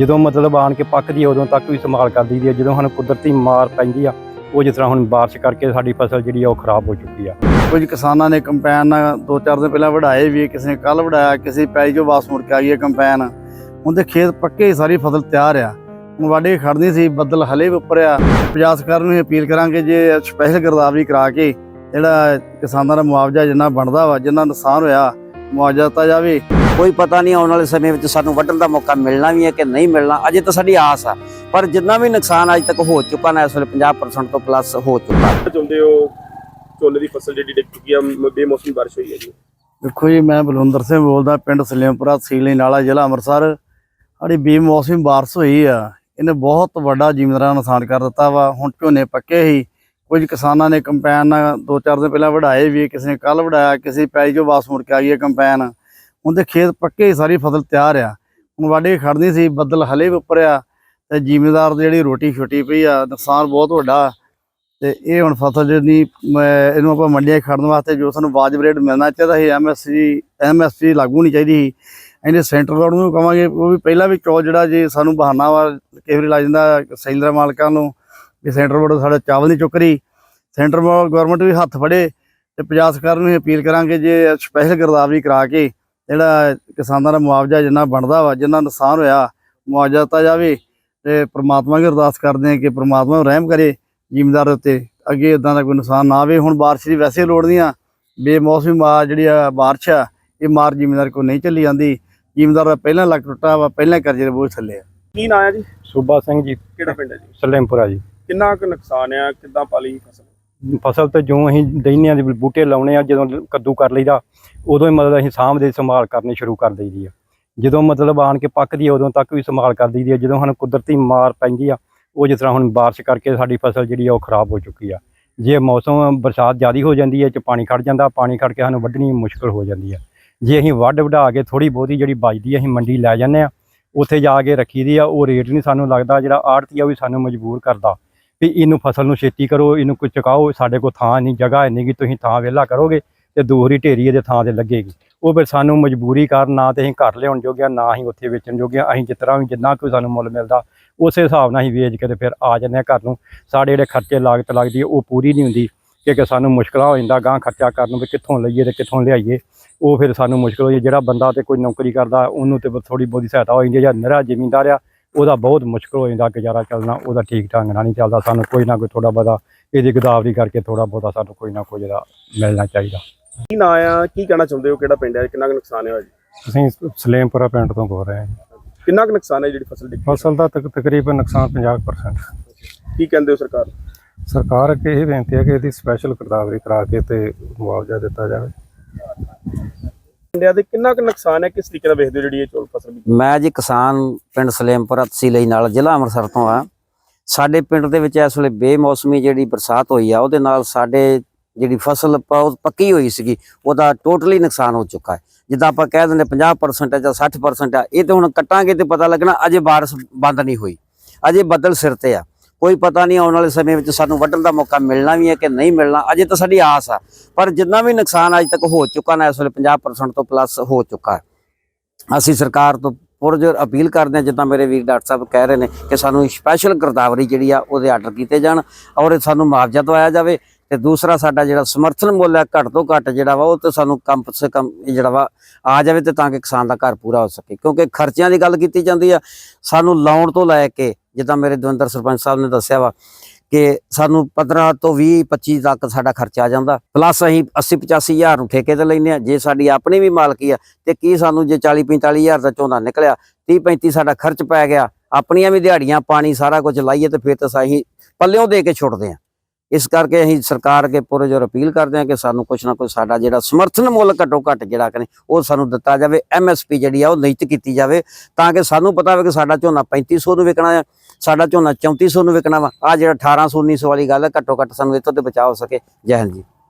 ਜਦੋਂ ਮਤਲਬ ਆਣ ਕੇ ਪੱਕਦੀ ਉਦੋਂ ਤੱਕ ਵੀ ਸੰਭਾਲ ਕਰਦੀ ਦੀ ਹੈ ਜਦੋਂ ਸਾਨੂੰ ਕੁਦਰਤੀ ਮਾਰ ਪੈਂਦੀ ਆ, ਉਹ ਜਿਸ ਤਰ੍ਹਾਂ ਹੁਣ ਬਾਰਿਸ਼ ਕਰਕੇ ਸਾਡੀ ਫਸਲ ਜਿਹੜੀ ਆ, ਉਹ ਖਰਾਬ ਹੋ ਚੁੱਕੀ ਆ। ਕੁਝ ਕਿਸਾਨਾਂ ਨੇ ਕੰਪੈਨ ਨਾਲ ਦੋ ਚਾਰ ਦਿਨ ਪਹਿਲਾਂ ਵਢਾਏ ਵੀ ਕਿਸੇ ਨੇ ਕੱਲ ਵਢਾਇਆ, ਕਿਸੇ ਦੀ ਪੈਲੀ ਚੋਂ ਵਾਪਸ ਮੁੜ ਕੇ ਆ ਗਈ ਹੈ ਕੰਪੈਨ। ਉਹਦੇ ਖੇਤ ਪੱਕੇ ਸਾਰੀ ਫਸਲ ਤਿਆਰ ਆ। ਹੁਣ ਵਾਢੀ ਖੜਨੀ ਸੀ, ਬੱਦਲ ਹਲੇ ਵੀ ਉੱਪਰ ਆ। ਪੰਜਾਬ ਸਰਕਾਰ ਨੂੰ ਇਹ ਅਪੀਲ ਕਰਾਂਗੇ ਜੇ ਸਪੈਸ਼ਲ ਗਰਦਾਵਰੀ ਕਰਾ ਕੇ ਜਿਹੜਾ ਕਿਸਾਨਾਂ ਦਾ ਮੁਆਵਜ਼ਾ ਜਿੰਨਾ ਬਣਦਾ ਵਾ, ਜਿੰਨਾ ਨੁਕਸਾਨ ਹੋਇਆ ਮੁਆਵਜ਼ਾ ਦਿੱਤਾ ਜਾਵੇ। ਕੋਈ ਪਤਾ ਨਹੀਂ ਆਉਣ ਵਾਲੇ ਸਮੇਂ ਵਿੱਚ ਸਾਨੂੰ ਵੱਢਣ ਦਾ ਮੌਕਾ ਮਿਲਣਾ ਵੀ ਹੈ ਕਿ ਨਹੀਂ ਮਿਲਣਾ। ਅਜੇ ਤਾਂ ਸਾਡੀ ਆਸ ਆ। ਪਰ ਜਿੰਨਾ ਵੀ ਨੁਕਸਾਨ ਅੱਜ ਤੱਕ ਹੋ ਚੁੱਕਾ ਨਾ ਇਸ ਵੇਲੇ 50% ਤੋਂ ਪਲੱਸ ਹੋ ਚੁੱਕਾ। ਚਾਹੁੰਦੇ ਹੋ? ਝੋਨੇ ਦੀ ਫਸਲ ਜਿਹੜੀ ਡਿੱਗ ਚੁੱਕੀ ਆ ਬੇਮੌਸਮੀ ਬਾਰਿਸ਼ ਹੋਈ ਹੈ ਜੀ। ਦੇਖੋ ਜੀ ਮੈਂ ਬਲਵੰਦਰ ਸਿੰਘ ਬੋਲਦਾ ਪਿੰਡ ਸਲੇਮਪੁਰਾ ਤਹਿਸੀਲ ਨਾਲਾ ਜ਼ਿਲ੍ਹਾ ਅੰਮ੍ਰਿਤਸਰ। ਸਾਡੀ ਬੇਮੌਸਮੀ ਬਾਰਿਸ਼ ਹੋਈ ਆ। ਇਹਨੇ ਬਹੁਤ ਵੱਡਾ ਜ਼ਿਮੀਂਦਾਰਾਂ ਨੁਕਸਾਨ ਕਰ ਦਿੱਤਾ ਵਾ। ਹੁਣ ਝੋਨੇ ਪੱਕੇ ਹੀ ਕੁਝ ਕਿਸਾਨਾਂ ਨੇ ਕੰਪੈਨ ਨਾਲ ਦੋ ਚਾਰ ਦਿਨ ਪਹਿਲਾਂ ਵਢਾਏ ਵੀ ਕਿਸੇ ਨੇ ਕੱਲ ਵਢਾਇਆ, ਕਿਸੇ ਦੀ ਪੈਲੀ ਚੋਂ ਵਾਪਸ ਮੁੜ ਕੇ ਆ ਗਈ ਹੈ ਕੰਪੈਨ। ਉਹਦੇ ਖੇਤ ਪੱਕੇ ਹੀ, ਸਾਰੀ ਫਸਲ ਤਿਆਰ ਆ। ਹੁਣ ਵਾਢੀ ਖੜਨੀ ਸੀ, ਬੱਦਲ ਹਲੇ ਵੀ ਉੱਪਰ ਆ ਤੇ ਜ਼ਿਮੀਦਾਰ ਦੀ ਜਿਹੜੀ ਰੋਟੀ ਛੁੱਟੀ ਪਈ ਆ, ਨੁਕਸਾਨ ਬਹੁਤ ਵੱਡਾ। ਤੇ ਇਹ ਹੁਣ ਫਸਲ ਜਿਹੜੀ ਇਹਨੂੰ ਆਪਾਂ ਮੰਡੀਆਂ 'ਚ ਖੜਨ ਵਾਸਤੇ ਜੋ ਸਾਨੂੰ ਵਾਜਬ ਰੇਟ ਮਿਲਣਾ ਚਾਹੀਦਾ ਸੀ, ਐਮਐਸਸੀ, ਐਮਐਸਪੀ ਲਾਗੂ ਨਹੀਂ ਚਾਹੀਦੀ ਸੀ। ਇਹਨੇ ਸੈਂਟਰ ਗਵਰਨਮੈਂਟ ਨੂੰ ਕਵਾਂਗੇ, ਉਹ ਵੀ ਪਹਿਲਾਂ ਵੀ ਚੌ ਜਿਹੜਾ ਜੇ ਸਾਨੂੰ ਬਹਾਨਾ ਵਾ, ਕਈ ਵਾਰੀ ਲੱਗ ਜਾਂਦਾ ਸੈਲਰ ਮਾਲਕਾਂ ਨੂੰ ਵੀ ਸੈਂਟਰ ਬੋਰਡ ਸਾਡਾ ਚਾਵਲ ਨਹੀਂ ਚੁੱਕ ਰਹੀ। ਸੈਂਟਰ ਗਵਰਨਮੈਂਟ ਵੀ ਹੱਥ ਫੜੇ ਤੇ ਪੰਜਾਬ ਸਰਕਾਰ ਨੂੰ ਅਪੀਲ ਕਰਾਂਗੇ ਜੇ ਸਪੈਸ਼ਲ ਗਰਦਾਵਰੀ ਕਰਾ ਕੇ ਜਿਹੜਾ ਕਿਸਾਨਾਂ ਦਾ ਮੁਆਵਜ਼ਾ ਜਿੰਨਾ ਬਣਦਾ ਵਾ ਜਿੰਨਾ ਨੁਕਸਾਨ ਹੋਇਆ ਮੁਆਵਜ਼ਾ ਦਿੱਤਾ ਜਾਵੇ ਤੇ ਪ੍ਰਮਾਤਮਾ ਦੀ ਅਰਦਾਸ ਕਰਦੇ ਹਾਂ ਕਿ ਪ੍ਰਮਾਤਮਾ ਰਹਿਮ ਕਰੇ ਜ਼ਿਮੀਂਦਾਰ ਉੱਤੇ। ਅੱਗੇ ਇਦਾਂ ਦਾ ਕੋਈ ਨੁਕਸਾਨ ਨਾ ਆਵੇ। ਹੁਣ ਬਾਰਿਸ਼ ਦੀ ਵੈਸੇ ਲੋੜ ਨਹੀਂ ਆ। ਬੇਮੌਸਮੀ ਮਾਰ ਜਿਹੜੀ ਆ ਬਾਰਿਸ਼ ਆ ਇਹ ਮਾਰ ਜ਼ਿਮੀਂਦਾਰ ਕੋ ਨਹੀਂ ਚੱਲੀ ਜਾਂਦੀ। ਜ਼ਿਮੀਂਦਾਰ ਦਾ ਪਹਿਲਾਂ ਲੱਕ ਟੁੱਟਾ ਵਾ ਪਹਿਲਾਂ ਕਰਜ਼ੇ ਦੇ ਬੋਝ ਥੱਲੇ ਆ। ਕੀ ਨਾਂ ਹੈ ਜੀ? ਸੂਬਾ ਸਿੰਘ ਜੀ। ਕਿਹੜਾ ਪਿੰਡ ਹੈ ਜੀ? ਸਲੇਮਪੁਰਾ ਜੀ। ਕਿੰਨਾ ਕੁ ਨੁਕਸਾਨ ਆ, ਕਿੱਦਾਂ ਪਾਲੀ ਫਸਲ? ਫਸਲ ਤੇ ਜੋ ਅਸੀਂ ਦਈਨਿਆਂ ਦੇ ਬੂਟੇ ਲਾਉਣੇ ਆ, ਜਦੋਂ ਕੱਦੂ ਕਰ ਲਈਦਾ, ਉਦੋਂ ਹੀ ਮਤਲਬ ਅਸੀਂ ਸਾਂਭ ਦੇ ਸੰਭਾਲ ਕਰਨੀ ਸ਼ੁਰੂ ਕਰ ਦਈਦੀ ਆ। ਜਦੋਂ ਮਤਲਬ ਆਣ ਕੇ ਪੱਕਦੀ ਆ, ਉਦੋਂ ਤੱਕ ਵੀ ਸੰਭਾਲ ਕਰ ਦਈਦੀ ਆ। ਜਦੋਂ ਸਾਨੂੰ ਕੁਦਰਤੀ ਮਾਰ ਪੈਂਦੀ ਆ, ਉਹ ਜਿਸ ਤਰ੍ਹਾਂ ਹੁਣ ਬਾਰਿਸ਼ ਕਰਕੇ ਸਾਡੀ ਫਸਲ ਜਿਹੜੀ ਆ, ਉਹ ਖਰਾਬ ਹੋ ਚੁੱਕੀ ਆ। ਜੇ ਮੌਸਮ ਬਰਸਾਤ ਜ਼ਿਆਦੀ ਹੋ ਜਾਂਦੀ ਹੈ ਚ ਪਾਣੀ ਖੜ ਜਾਂਦਾ, ਪਾਣੀ ਖੜ ਕੇ ਸਾਨੂੰ ਵੱਢਣੀ ਮੁਸ਼ਕਲ ਹੋ ਜਾਂਦੀ ਆ। ਜੇ ਅਸੀਂ ਵੱਢ ਵਢਾ ਕੇ ਥੋੜੀ ਬਹੁਤੀ ਜਿਹੜੀ ਬਚਦੀ ਅਸੀਂ ਮੰਡੀ ਲੈ ਜਾਂਦੇ ਆ, ਉੱਥੇ ਜਾ ਕੇ ਰੱਖੀ ਦੀ ਆ, ਉਹ ਰੇਟ ਨਹੀਂ ਸਾਨੂੰ ਲੱਗਦਾ, ਜਿਹੜਾ ਆੜਤੀ ਆ ਉਹ ਵੀ ਸਾਨੂੰ ਮਜਬੂਰ ਕਰਦਾ। ਵੀ ਇਹਨੂੰ ਫਸਲ ਨੂੰ ਛੇਤੀ ਕਰੋ, ਇਹਨੂੰ ਕੋਈ ਚੁਕਾਓ, ਸਾਡੇ ਕੋਲ ਥਾਂ ਨਹੀਂ, ਜਗ੍ਹਾ ਨਹੀਂ ਕਿ ਤੁਸੀਂ ਥਾਂ ਵਿਹਲਾ ਕਰੋਗੇ ਤੇ ਦੂਹਰੀ ਢੇਰੀ ਇਹਦੇ ਥਾਂ ਤੇ ਲੱਗੇਗੀ। ਉਹ ਫਿਰ ਸਾਨੂੰ ਮਜਬੂਰੀ ਕਾਰਨ ਨਾ ਤੇ ਅਸੀਂ ਘਰ ਲਿਆਉਣ ਜੋਗਿਆ ਨਾ ਹੀ ਉੱਥੇ ਵੇਚਣ ਜੋਗਿਆ ਅਸੀਂ ਜਿਸ ਤਰ੍ਹਾਂ ਵੀ ਜਿੰਨਾ ਕੋਈ ਸਾਨੂੰ ਮੁੱਲ ਮਿਲਦਾ, ਉਸੇ ਹਿਸਾਬ ਨਾਲ ਹੀ ਵੇਚ ਕੇ ਤੇ ਫਿਰ ਆ ਜਾਂਦੇ ਹਾਂ ਘਰ ਨੂੰ। ਸਾਡੇ ਜਿਹੜੇ ਖਰਚੇ ਲਾਗਤ ਲੱਗਦੀ ਹੈ ਉਹ ਪੂਰੀ ਨਹੀਂ ਹੁੰਦੀ, ਕਿਉਂਕਿ ਸਾਨੂੰ ਮੁਸ਼ਕਲਾਂ ਹੋ ਜਾਂਦਾ ਗਾਂ ਖਰਚਾ ਕਰਨ ਵੀ ਕਿੱਥੋਂ ਲਈਏ ਤੇ ਕਿੱਥੋਂ ਲਿਆਈਏ। ਉਹ ਫਿਰ ਸਾਨੂੰ ਮੁਸ਼ਕਲ ਹੋ ਜਿਹੜਾ ਬੰਦਾ ਤੇ ਕੋਈ ਨੌਕਰੀ ਕਰਦਾ, ਉਹਨੂੰ ਤੇ ਥੋੜੀ ਬਹੁਤੀ ਸਹਾਇਤਾ ਹੋ ਜਾਂਦੀ ਹੈ ਜਾਂ ਨਿਹਰਾ ਜ਼ਿਮੀਂਦਾਰ ਆ ਉਹਦਾ ਬਹੁਤ ਮੁਸ਼ਕਲ ਹੋ ਜਾਂਦਾ ਗੁਜ਼ਾਰਾ ਚੱਲਣਾ ਉਹਦਾ ਠੀਕ ਢੰਗ ਨਾਲ ਨਹੀਂ ਚੱਲਦਾ ਸਾਨੂੰ ਕੋਈ ਨਾ ਕੋਈ ਥੋੜਾ ਬਹੁਤਾ ਇਹਦੀ ਗਦਾਵਰੀ ਕਰਕੇ ਥੋੜਾ ਬਹੁਤਾ ਸਾਨੂੰ ਕੋਈ ਨਾ ਕੋਈ ਜਿਹੜਾ ਮਿਲਣਾ ਚਾਹੀਦਾ। ਕੀ ਨਾਂ ਆ ਕੀ ਕਹਿਣਾ ਚਾਹੁੰਦੇ ਹੋ ਕਿਹੜਾ ਪਿੰਡ ਹੈ ਕਿੰਨਾ ਕੁ ਨੁਕਸਾਨ ਹੋਇਆ ਜੀ ਅਸੀਂ ਸਲੇਮਪੁਰਾ ਪਿੰਡ ਤੋਂ ਬੋਲ ਰਹੇ ਹਾਂ ਕਿੰਨਾ ਕੁ ਨੁਕਸਾਨ ਹੈ ਜਿਹੜੀ ਫਸਲ ਡਿੱਗੀ ਫਸਲ ਦਾ ਤਕ ਤਕਰੀਬਨ ਨੁਕਸਾਨ 50% ਕੀ ਕਹਿੰਦੇ ਹੋ ਸਰਕਾਰ? ਸਰਕਾਰ ਅੱਗੇ ਇਹ ਬੇਨਤੀ ਹੈ ਕਿ ਇਹਦੀ ਸਪੈਸ਼ਲ ਗਰਦਾਵਰੀ ਕਰਾ ਕੇ ਤੇ ਮੁਆਵਜ਼ਾ ਦਿੱਤਾ ਜਾਵੇ। ਪਿੰਡਿਆਂ ਦੇ ਕਿੰਨਾ ਕੁ ਨੁਕਸਾਨ ਹੈ? ਕਿਸ ਤਰੀਕੇ ਨਾਲ ਵੇਖਦੇ ਹੋ ਜਿਹੜੀ ਇਹ ਚੌਲ ਫਸਲ ਬੀਜੀ? ਮੈਂ ਜੀ ਕਿਸਾਨ ਪਿੰਡ ਸਲੇਮਪੁਰ ਸਲੇਮਪੁਰਾ ਲਈ ਨਾਲ ਜ਼ਿਲ੍ਹਾ ਅੰਮ੍ਰਿਤਸਰ ਤੋਂ ਆ। ਸਾਡੇ ਪਿੰਡ ਦੇ ਵਿੱਚ ਇਸ ਵੇਲੇ ਬੇਮੌਸਮੀ ਜਿਹੜੀ ਬਰਸਾਤ ਹੋਈ ਆ, ਉਹਦੇ ਨਾਲ ਸਾਡੇ ਜਿਹੜੀ ਫਸਲ ਪੱਕੀ ਹੋਈ ਸੀਗੀ, ਉਹਦਾ ਟੋਟਲੀ ਨੁਕਸਾਨ ਹੋ ਚੁੱਕਾ ਹੈ। ਜਿੱਦਾਂ ਆਪਾਂ ਕਹਿ ਦਿੰਦੇ 50% ਹੈ ਜਾਂ 60% ਆ, ਇਹ ਤੇ ਹੁਣ ਕੱਟਾਂਗੇ ਤੇ ਪਤਾ ਲੱਗਣਾ ਅਜੇ ਬਾਰਿਸ਼ ਬੰਦ ਨਹੀਂ ਹੋਈ। ਅਜੇ ਬੱਦਲ ਸਿਰ ਤੇ ਆ। ਕੋਈ ਪਤਾ ਨਹੀਂ ਆਉਣ ਵਾਲੇ ਸਮੇਂ ਵਿੱਚ ਸਾਨੂੰ ਵੱਢਣ ਦਾ ਮੌਕਾ ਮਿਲਣਾ ਵੀ ਹੈ ਕਿ ਨਹੀਂ ਮਿਲਣਾ, ਅਜੇ ਤਾਂ ਸਾਡੀ ਆਸ ਆ। ਪਰ ਜਿੰਨਾ ਵੀ ਨੁਕਸਾਨ ਅੱਜ ਤੱਕ ਹੋ ਚੁੱਕਾ ਨਾ, ਇਸ ਵੇਲੇ 50% ਤੋਂ ਪਲੱਸ ਹੋ ਚੁੱਕਾ ਅਸੀਂ ਸਰਕਾਰ ਤੋਂ ਪੁਰਜੋਰ ਅਪੀਲ ਕਰਦੇ ਹਾਂ, ਜਿੱਦਾਂ ਮੇਰੇ ਵੀਰ ਡਾਕਟਰ ਸਾਹਿਬ ਕਹਿ ਰਹੇ ਨੇ ਕਿ ਸਾਨੂੰ ਸਪੈਸ਼ਲ ਗਰਦਾਵਰੀ ਜਿਹੜੀ ਆ, ਉਹਦੇ ਆਰਡਰ ਕੀਤੇ ਜਾਣ ਔਰ ਸਾਨੂੰ ਮੁਆਵਜ਼ਾ ਦਵਾਇਆ ਜਾਵੇ। ਤੇ ਦੂਸਰਾ, ਸਾਡਾ ਜਿਹੜਾ ਸਮਰਥਨ ਮੁੱਲ ਹੈ ਘੱਟ ਤੋਂ ਘੱਟ ਜਿਹੜਾ ਵਾ, ਉਹ ਤੇ ਸਾਨੂੰ ਕੰਮ ਸੇ ਕਮ ਜਿਹੜਾ ਵਾ, ਆ ਜਾਵੇ ਤੇ ਤਾਂ ਕਿ ਕਿਸਾਨ ਦਾ ਘਰ ਪੂਰਾ ਹੋ ਸਕੇ। ਕਿਉਂਕਿ ਖਰਚਿਆਂ ਦੀ ਗੱਲ ਕੀਤੀ ਜਾਂਦੀ ਆ, ਸਾਨੂੰ ਲਾਉਣ ਤੋਂ ਲੈ ਕੇ ਜਿੱਦਾਂ ਮੇਰੇ ਦਵਿੰਦਰ ਸਰਪੰਚ ਸਾਹਿਬ ਨੇ ਦੱਸਿਆ ਵਾ ਕਿ ਸਾਨੂੰ 15 ਤੋਂ 20 25 ਤੱਕ ਸਾਡਾ ਖਰਚਾ ਆ ਜਾਂਦਾ। ਪਲੱਸ ਅਸੀਂ 80 85 ਹਜ਼ਾਰ ਨੂੰ ਠੇਕੇ ਤੇ ਲੈਨੇ ਆ ਜੇ ਸਾਡੀ ਆਪਣੀ ਵੀ ਮਾਲਕੀ ਆ, ਤੇ ਕੀ ਸਾਨੂੰ ਜੇ 40 45 ਹਜ਼ਾਰ ਦਾ ਝੋਨਾ ਨਿਕਲਿਆ 30 35 ਸਾਡਾ ਖਰਚ ਪੈ ਗਿਆ, ਆਪਣੀਆਂ ਵੀ ਦਿਹਾੜੀਆਂ, ਪਾਣੀ ਸਾਰਾ ਕੁਝ ਲਾਈਏ ਤੇ ਫਿਰ ਤਾਂ ਅਸੀਂ ਪੱਲਿਓਂ ਦੇ ਕੇ ਛੁੱਟਦੇ ਆ ਇਸ ਕਰਕੇ ਅਸੀਂ ਸਰਕਾਰ ਅੱਗੇ ਪੂਰੇ ਜੋਰ ਅਪੀਲ ਕਰਦੇ ਹਾਂ ਕਿ ਸਾਨੂੰ ਕੁਛ ਨਾ ਕੁਛ ਸਾਡਾ ਜਿਹੜਾ ਸਮਰਥਨ ਮੁੱਲ ਘੱਟੋ ਘੱਟ ਜਿਹੜਾ ਕਿ ਉਹ ਸਾਨੂੰ ਦਿੱਤਾ ਜਾਵੇ ਐਮਐਸਪੀ ਜਿਹੜੀ ਆ ਉਹ ਨਿਸ਼ਚਿਤ ਕੀਤੀ ਜਾਵੇ ਤਾਂ ਕਿ ਸਾਨੂੰ ਪਤਾ ਹੋਵੇ ਕਿ ਸਾਡਾ ਝੋਨਾ 3500 ਨੂੰ ਵਿਕਣਾ ਹੈ ਸਾਡਾ ਝੋਨਾ 3400 ਨੂੰ ਵਿਕਣਾ ਵਾ। ਆ ਜਿਹੜਾ 1800 1900 ਵਾਲੀ ਗੱਲ ਹੈ ਘੱਟੋ ਘੱਟ ਸਾਨੂੰ ਇੱਥੋਂ ਤੇ ਬਚਾਅ ਹੋ ਸਕੇ। ਜੈ ਹਿੰਦ ਜੀ।